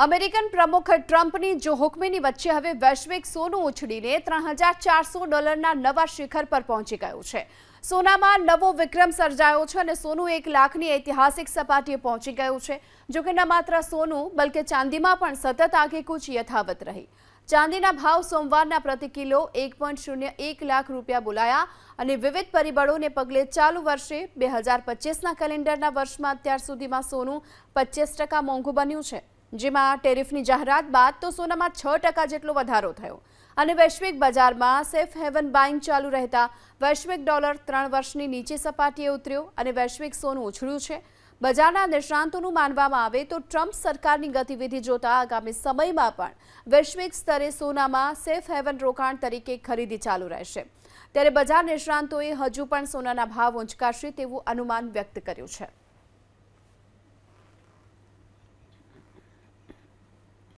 American પ્રમુખ ટ્રમ્પની જો હુકમીની વચ્ચે હવે વૈશ્વિક સોનું ઉછળીને ત્રણ હજાર ચારસો ડોલરના નવા શિખર પર પહોંચી ગયું છે. સોનામાં નવો વિક્રમ સર્જાયો છે અને સોનું એક લાખની ઐતિહાસિક સપાટીએ પહોંચી ગયું છે. જો કે ન માત્ર સોનું, બલકે ચાંદીમાં પણ સતત આગેકૂચ યથાવત રહી. ચાંદીના ભાવ સોમવારના પ્રતિ કિલો એક પોઈન્ટ શૂન્ય એક લાખ રૂપિયા બોલાયા અને વિવિધ પરિબળોને પગલે ચાલુ વર્ષે બે હજાર પચીસના કેલેન્ડરના વર્ષમાં અત્યાર સુધીમાં સોનું પચીસ ટકા મોંઘું બન્યું છે. જેમાં ટેરિફની જાહેરાત બાદ તો સોનામાં છ ટકા જેટલો વધારો થયો. અને વૈશ્વિક બજારમાં સેફ હેવન બાઇંગ ચાલુ રહેતા. વૈશ્વિક ડોલર ત્રણ વર્ષની નીચે સપાટીએ ઉતર્યો અને વૈશ્વિક સોનું ઉછળ્યું છે. બજારના નિષ્ણાંતોનું માનવામાં આવે તો ટ્રમ્પ સરકારની ગતિવિધિ જોતા આગામી સમયમાં પણ વૈશ્વિક સ્તરે સોનામાં સેફ હેવન રોકાણ તરીકે ખરીદી ચાલુ રહેશે. ત્યારે બજાર નિષ્ણાંતોએ હજુ પણ સોનાના ભાવ ઊંચકાશે તેવું અનુમાન વ્યક્ત કર્યું છે.